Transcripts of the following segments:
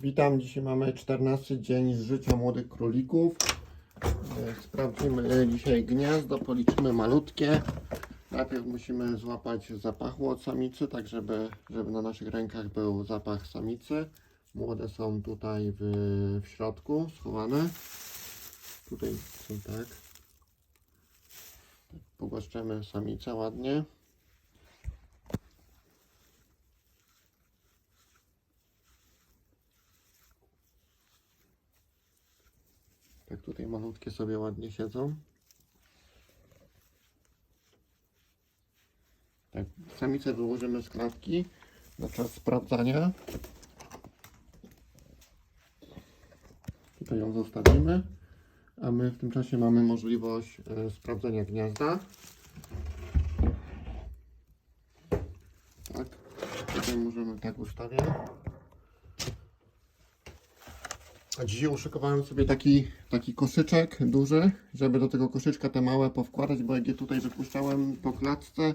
Witam, dzisiaj mamy 14 dzień z życia młodych królików. E, Sprawdzimy dzisiaj gniazdo, policzymy malutkie. Najpierw musimy złapać zapachu od samicy, tak żeby, żeby na naszych rękach był zapach samicy. Młode są tutaj w, w środku, schowane. Tutaj są tak. Pogłaszczemy samicę ładnie. Tak tutaj malutkie sobie ładnie siedzą. Tak, samicę wyłożymy z klatki na czas sprawdzania. Tutaj ją zostawimy, a my w tym czasie mamy możliwość e, sprawdzenia gniazda. Tak, tutaj możemy tak ustawiać. Dzisiaj uszykowałem sobie taki, taki koszyczek duży, żeby do tego koszyczka te małe powkładać, bo jak je tutaj wypuszczałem po klatce,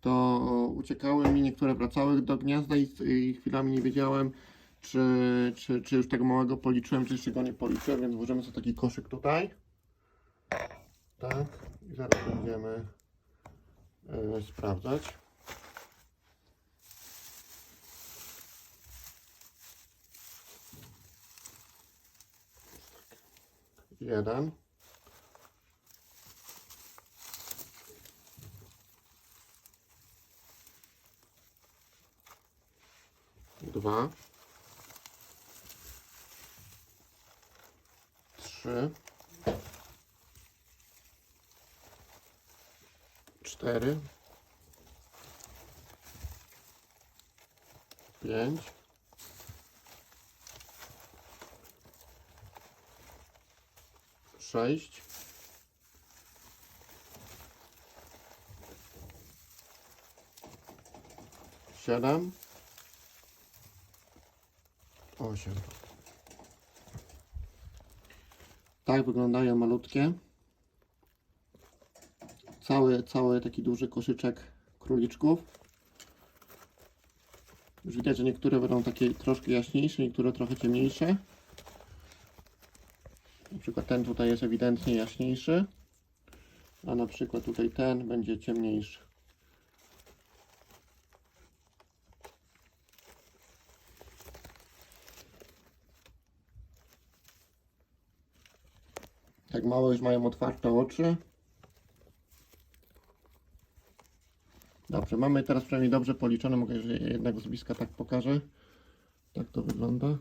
to uciekały mi, niektóre wracały do gniazda i, i chwilami nie wiedziałem, czy, czy, czy już tego małego policzyłem, czy jeszcze go nie policzyłem, więc włożymy sobie taki koszyk tutaj. Tak, i zaraz będziemy e, sprawdzać. Jeden. Dwa. Trzy. Cztery. Pięć. Sześć, siedem, osiem. Tak wyglądają malutkie. Cały, cały taki duży koszyczek króliczków. Już widać, że niektóre będą takie troszkę jaśniejsze, niektóre trochę ciemniejsze. Przykład ten tutaj jest ewidentnie jaśniejszy, a na przykład tutaj ten będzie ciemniejszy. Tak mało już mają otwarte oczy. Dobrze, mamy teraz przynajmniej dobrze policzone. Mogę jeszcze jednego z bliska tak pokażę. Tak to wygląda.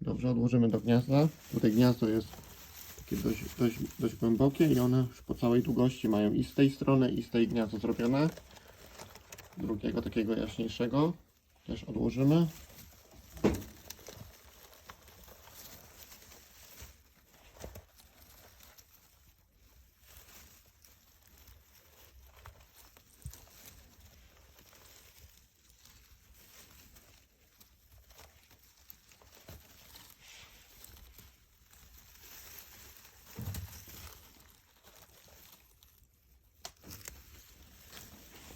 Dobrze, odłożymy do gniazda. Tutaj gniazdo jest takie dość, dość, dość głębokie i one już po całej długości mają i z tej strony i z tej gniazdo zrobione. Drugiego takiego jaśniejszego też odłożymy.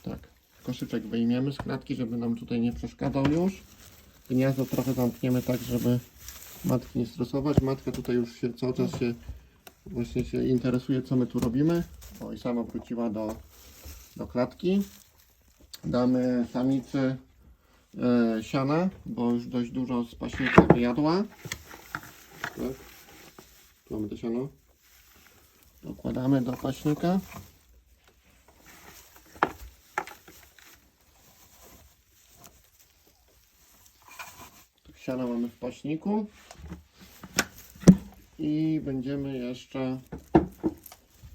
Tak, koszyczek wyjmiemy z klatki, żeby nam tutaj nie przeszkadzał już. Gniazdo trochę zamkniemy tak, żeby matki nie stresować. Matka tutaj już się cały czas się właśnie się interesuje, co my tu robimy. O, i sama wróciła do, do klatki. Damy samicy e, siana, bo już dość dużo z paśnika wyjadła. Tak. Tu mamy to siano. Dokładamy do paśnika. Siano mamy w paśniku. I będziemy jeszcze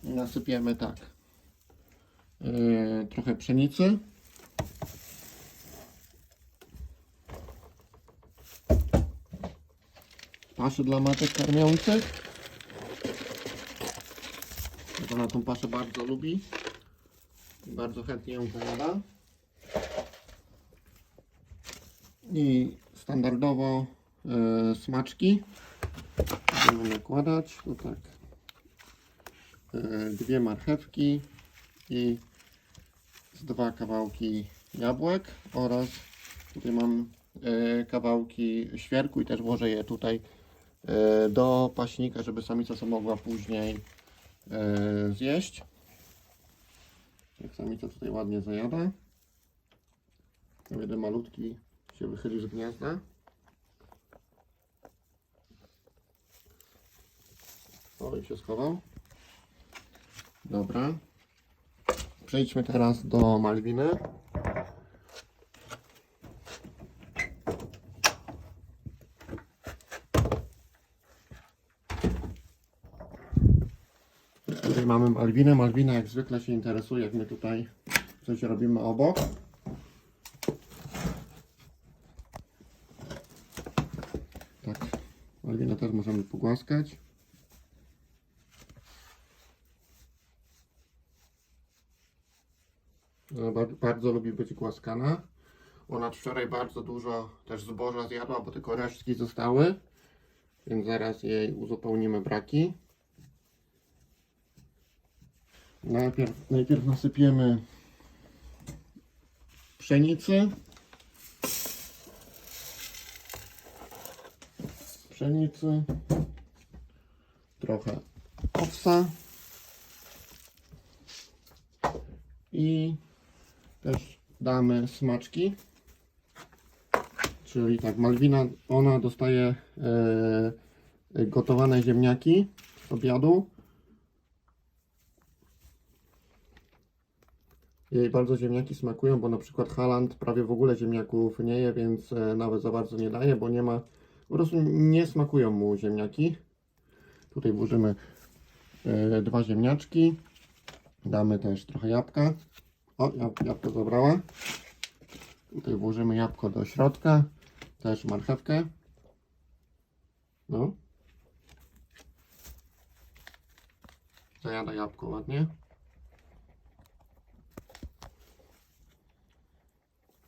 nasypiemy tak. Yy, trochę pszenicy. Paszy dla matek karmiących. Ona tą paszę bardzo lubi. I bardzo chętnie ją pojada. I standardowo e, smaczki będziemy nakładać. To tak. E, dwie marchewki i z dwa kawałki jabłek oraz tutaj mam e, kawałki świerku i też włożę je tutaj e, do paśnika, żeby samica sobie mogła później e, zjeść. Jak samica tutaj ładnie zajada. Jeden malutki się wychyli z gniazda. O, i się schował. Dobra. Przejdźmy teraz do Malwiny. Tutaj mamy Malwinę. Malwina jak zwykle się interesuje, jak my tutaj coś robimy obok. Tak, Malwinę też możemy pogłaskać. Bar- Bardzo lubi być głaskana. Ona wczoraj bardzo dużo też zboża zjadła, bo tylko resztki zostały. Więc zaraz jej uzupełnimy braki. Najpierw, najpierw nasypiemy pszenicy. Pszenicy. Trochę owsa. I też damy smaczki. Czyli tak, Malwina, ona dostaje e, gotowane ziemniaki z obiadu. Jej bardzo ziemniaki smakują, bo na przykład Haland prawie w ogóle ziemniaków nie je, więc e, nawet za bardzo nie daje, bo nie ma, po prostu nie smakują mu ziemniaki. Tutaj włożymy e, dwa ziemniaczki. Damy też trochę jabłka. O, jab, jabłko zabrała. Tutaj włożymy jabłko do środka. Też marchewkę. No. Zajada jabłko ładnie.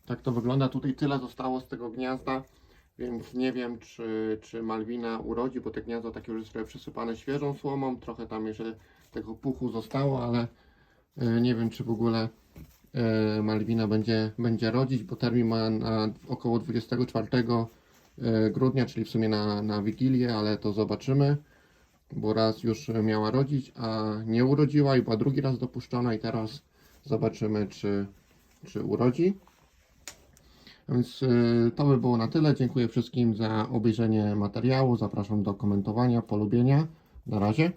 Tak to wygląda. Tutaj tyle zostało z tego gniazda, więc nie wiem, czy, czy Malwina urodzi, bo te gniazdo takie już jest trochę przysypane świeżą słomą. Trochę tam jeszcze tego puchu zostało, ale e, nie wiem, czy w ogóle e, Malwina będzie, będzie rodzić, bo termin ma na około 24 e, grudnia, czyli w sumie na, na Wigilię, ale to zobaczymy, bo raz już miała rodzić, a nie urodziła i była drugi raz dopuszczona i teraz zobaczymy, czy, czy urodzi. Więc y, to by było na tyle. Dziękuję wszystkim za obejrzenie materiału. Zapraszam do komentowania, polubienia. Na razie.